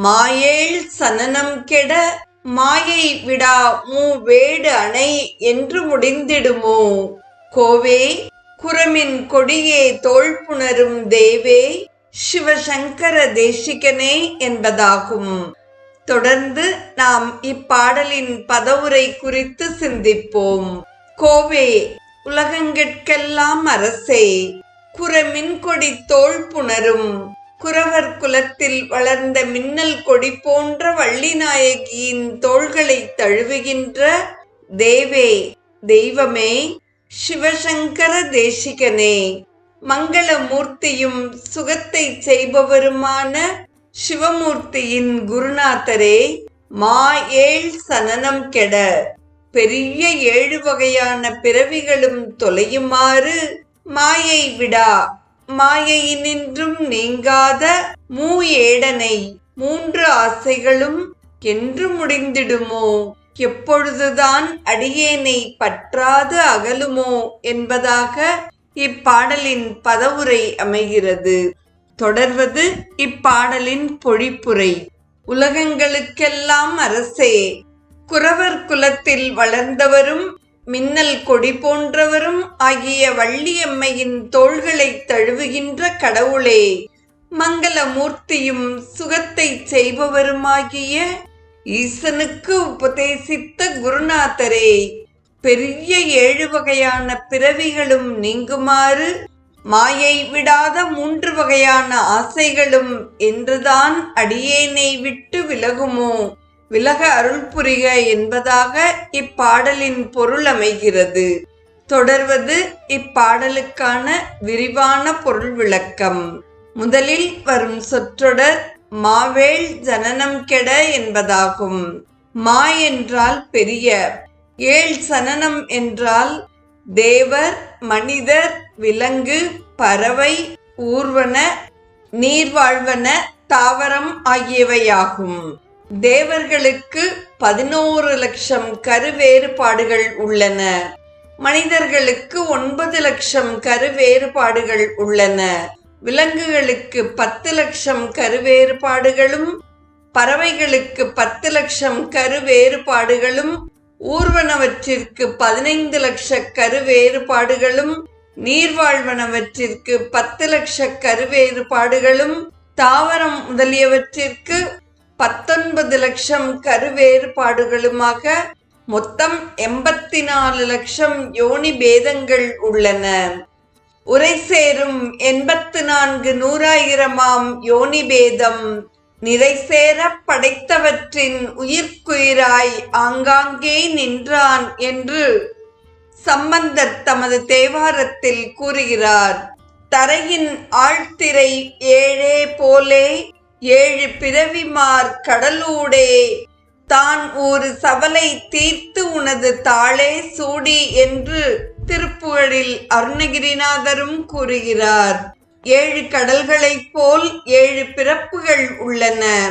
மாயேள் சனனம் கெட மாயை விடா மூ வேடு அணை என்று முடிந்திடுமோ? கோவே குரமின் கொடியே தோள் புணரும் தேவே சிவசங்கர தேசிகனே என்பதாகும். தொடர்ந்து நாம் இப்பாடலின் பதவுரை குறித்து சிந்திப்போம். கோவே உலகங்கெட்கெல்லாம் அரசே குரமின் கொடி தோள் புணரும் குறவர் குலத்தில் வளர்ந்த மின்னல் கொடி போன்ற வள்ளிநாயகியின் தோள்களை தழுவுகின்ற தேவே தெய்வமே சிவசங்கர தேசிகனே. மங்களமூர்த்தியும் சுகத்தை செய்பவருமான சிவமூர்த்தியின் குருநாதரே மா ஏழ் சனனம் கெட. பெரிய ஏழு வகையான பிறவிகளும் தொலையுமாறு மாயை விடா. மாயையினின்றும் நீங்காத மூ ஏடனை மூன்று ஆசைகளும் என்று முடிந்திடுமோ? எப்பொழுதுதான் அடியேனை பற்றாது அகலுமோ? என்பதாக இப்பாடலின் பதவுரை அமைகிறது. தொடர்வது இப்பாடலின் பொழிப்புரை. உலகங்களுக்கெல்லாம் அரசே குறவர் குலத்தில் வளர்ந்தவரும் மின்னல் கொடி போன்றவரும் ஆகிய வள்ளியம்மையின் தோள்களை தழுவுகின்ற கடவுளே மங்களமூர்த்தியும் சுகத்தை செய்பவருமாகிய ஈசனுக்கு உபதேசித்த குருநாதரே பெரிய ஏழு வகையான பிறவிகளும் நீங்குமாறு மாயை விடாத மூன்று வகையான ஆசைகளும் என்றுதான் அடியேனை விட்டு விலகுமோ? விலக அருள் புரிக என்பதாக இப்பாடலின் பொருள் அமைகிறது. தொடர்வது இப்பாடலுக்கான விரிவான பொருள் விளக்கம். முதலில் வரும் சொற்றொடர் மாவேள் ஜனனம் கெட என்பதாகும். மா என்றால் பெரிய ஏழ் சனனம் என்றால் தேவர் மனிதர் விலங்கு பறவை ஊர்வன நீர்வாழ்வன தாவரம் ஆகியவையாகும். தேவர்களுக்கு பதினோரு லட்சம் கருவேறுபாடுகள் உள்ளன. மனிதர்களுக்கு ஒன்பது லட்சம் கருவேறுபாடுகள் உள்ளன. விலங்குகளுக்கு பத்து லட்சம் கருவேறுபாடுகளும் பறவைகளுக்கு பத்து லட்சம் கருவேறுபாடுகளும் ஊர்வனவற்றிற்கு பதினைந்து லட்ச கருவேறுபாடுகளும் நீர்வாழ்வனவற்றிற்கு பத்து லட்ச கருவேறுபாடுகளும் தாவரம் முதலியவற்றிற்கு பத்தொன்பது லட்சம் கருவேறுபாடுகளுமாக மொத்தம் எண்பத்தி நாலு லட்சம் யோனி பேதங்கள் உள்ளன. உரை சேரும் எண்பத்து நான்கு நூறாயிரமாம் யோனி பேதம் நிறை சேர படைத்தவற்றின் உயிர்க்குயிராய் ஆங்காங்கே நின்றான் என்று சம்பந்தர் தமது தேவாரத்தில் கூறுகிறார். தரையின் ஆழ்த்திரை ஏழே போலே ஏழு பிறவிமார் கடலூடே தான் ஒரு சவலை தீர்த்து உனது தாளே சூடி என்று திருப்புகழில் அருணகிரிநாதரும் கூறுகிறார். ஏழு கடல்களைப் போல் ஏழு பிறப்புகள் உள்ளன.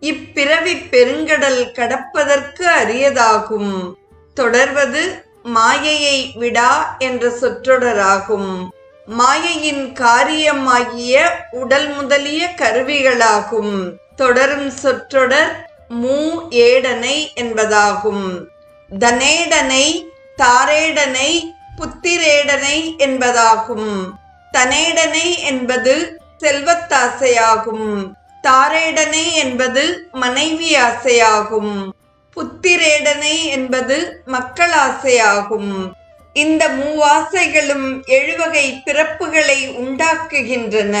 இப்பிறவி பெருங்கடல் கடப்பதற்கு அரியதாகும். தொடர்வது மாயையை விடா என்ற சொற்றொடராகும். மாயையின் காரியமாகிய உடல் முதலிய கருவிகளாகும். தொடரும் சொற்றொடர் மூ ஏடனை என்பதாகும். தனேடனை தாரேடனை புத்திரேடனை என்பதாகும். தனேடனை என்பது செல்வத்தாசையாகும். தாரேடனை என்பது மனைவி ஆசையாகும் புத்திரேடனை என்பது மக்கள் ஆசையாகும் இந்த மூவாசைகளும் எழுவகை பிறப்புகளை உண்டாக்குகின்றன.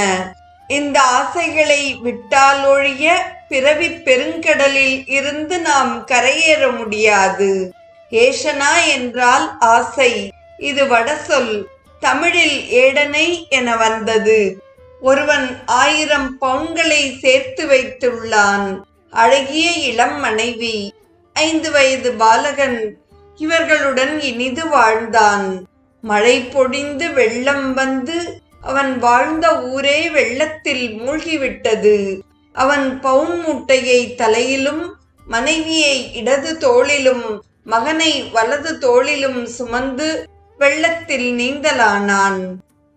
இந்த ஆசைகளை விட்டாலொழிய பிறவி பெருங்கடலில் இருந்து நாம் கரையேற முடியாது. ஏஷனா என்றால் ஆசை. இது வடசொல் தமிழில் ஏடனை என வந்தது. ஒருவன் ஆயிரம் பவுன்களை சேர்த்து வைத்துள்ளான். அழகிய இளம் மனைவி ஐந்து வயது பாலகன் இவர்களுடன் இனிது வாழ்ந்தான். மழை பொழிந்து வெள்ளம் வந்து அவன் வாழ்ந்த ஊரே வெள்ளத்தில் மூழ்கிவிட்டது. அவன் பவுன் மூட்டையை தலையிலும் மனைவியை இடது தோளிலும் மகனை வலது தோளிலும் சுமந்து வெள்ளத்தில் நீந்தலானான்.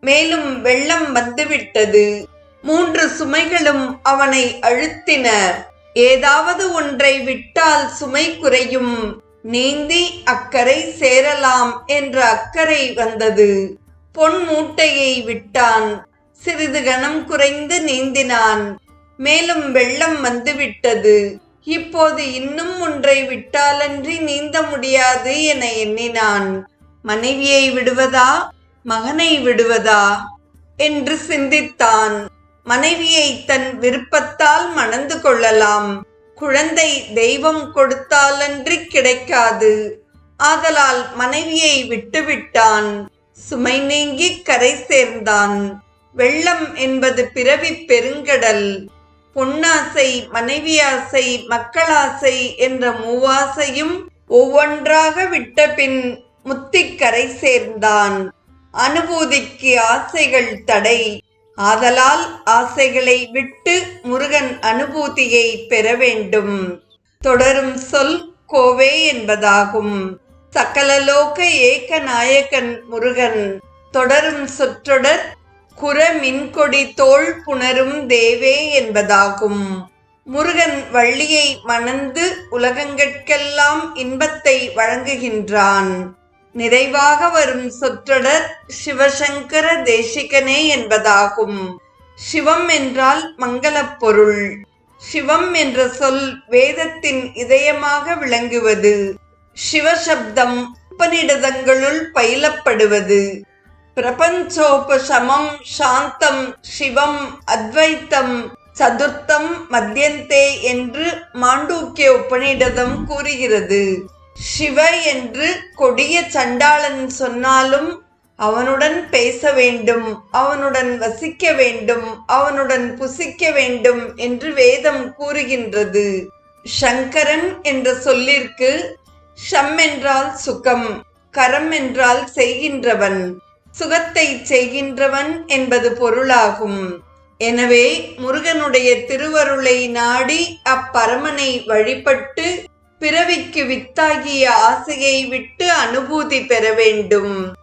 மேலும் வெள்ளம் வந்துவிட்டது. மூன்று சுமைகளும் அவனை அழுத்தின. ஏதாவது ஒன்றை விட்டால் சுமை குறையும். நீந்தி அக்கறை சேரலாம் என்ற அக்கறை வந்தது. பொன் மூட்டையை விட்டான். சிறிது கணம் குறைந்து நீந்தினான். மேலும் வெள்ளம் வந்துவிட்டது. இப்போது இன்னும் ஒன்றை விட்டாலன்றி நீந்த முடியாது என எண்ணினான். மனைவியை விடுவதா? மகனை விடுவதா? என்று சிந்தித்தான். மனைவியை தன் விருப்பத்தால் மணந்து கொள்ளலாம். குழந்தை தெய்வம் கொடுத்தாலன்றி கிடைக்காது. ஆதலால் மனைவியை விட்டுவிட்டான். சுமை நீங்கி கரை சேர்ந்தான். வெள்ளம் என்பது பிறவி பெருங்கடல். பொன்னாசை மனைவியாசை மக்களாசை என்ற மூவாசையும் ஒவ்வொன்றாக விட்ட பின் முத்திக்கரை சேர்ந்தான். அனுபூதிக்கு ஆசைகள் தடை. ஆதலால் ஆசைகளை விட்டு முருகன் அனுபூதியை பெற வேண்டும். தொடரும் சொல் கோவே என்பதாகும். சகலலோக ஏக நாயகன் முருகன் தொடரும் சொற்றொடர் குற மின்கொடி தோல் புணரும் தேவே என்பதாகும். முருகன் வள்ளியை மணந்து உலகங்கட்கெல்லாம் இன்பத்தை வழங்குகின்றான். நிறைவாக வரும் சொற்றொடர் சிவசங்கர தேசிகனே என்பதாகும். சிவம் என்றால் மங்களப் பொருள். சிவம் என்ற சொல் வேதத்தின் இதயமாக விளங்குவது. சிவசப்தம் உபநிடதங்களுள் பயிலப்படுவது. பிரபஞ்சோபசமம் சாந்தம் சிவம் அத்வைத்தம் சதுர்த்தம் மத்தியந்தே என்று மாண்டூக்கிய உபநிடதம் கூறுகிறது. சிவ என்று கொடிய சண்டாளன் சொன்னாலும் அவனுடன் பேச வேண்டும் அவனுடன் வசிக்க வேண்டும் அவனுடன் புசிக்க வேண்டும் என்று வேதம் கூறுகின்றது. சங்கரன் என்ற சொல்லிற்கு ஷம் என்றால் சுகம் கரம் என்றால் செய்கின்றவன் சுகத்தை செய்கின்றவன் என்பது பொருளாகும். எனவே முருகனுடைய திருவருளை நாடி அப்பரமனை வழிபட்டு பிறவிக்கு வித்தாகிய ஆசையை விட்டு அனுபூதி பெற வேண்டும்.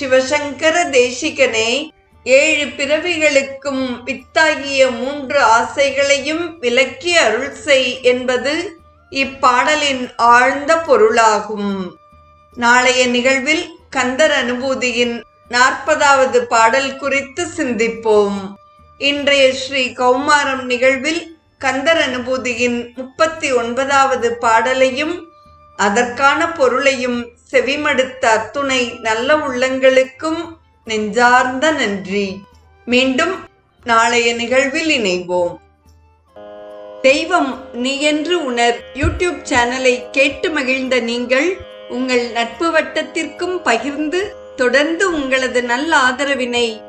சிவசங்கர தேசிகனே ஏழு பிறவிகளுக்கும் வித்தாகிய மூன்று ஆசைகளையும் விலக்கி அருள் செய் என்பது இப்பாடலின் ஆழ்ந்த பொருளாகும். நாளைய நிகழ்வில் கந்தர் அனுபூதியின் நாற்பதாவது பாடல் குறித்து சிந்திப்போம். இன்றைய ஸ்ரீ கௌமாரம் நிகழ்வில் கந்தர் அனுபூதியின் முப்பத்தி ஒன்பதாவது பாடலையும் அதற்கான பொருளையும் செவிமடுத்த அத்துணை நல்ல உள்ளங்களுக்கும் நெஞ்சார்ந்த நன்றி. மீண்டும் நாளைய நிகழ்வில் இணைவோம். தெய்வம் நீ என்று உணர் யூடியூப் சேனலை கேட்டு மகிழ்ந்த நீங்கள் உங்கள் நட்பு வட்டத்திற்கும் பகிர்ந்து தொடர்ந்து உங்களது நல்ல ஆதரவினை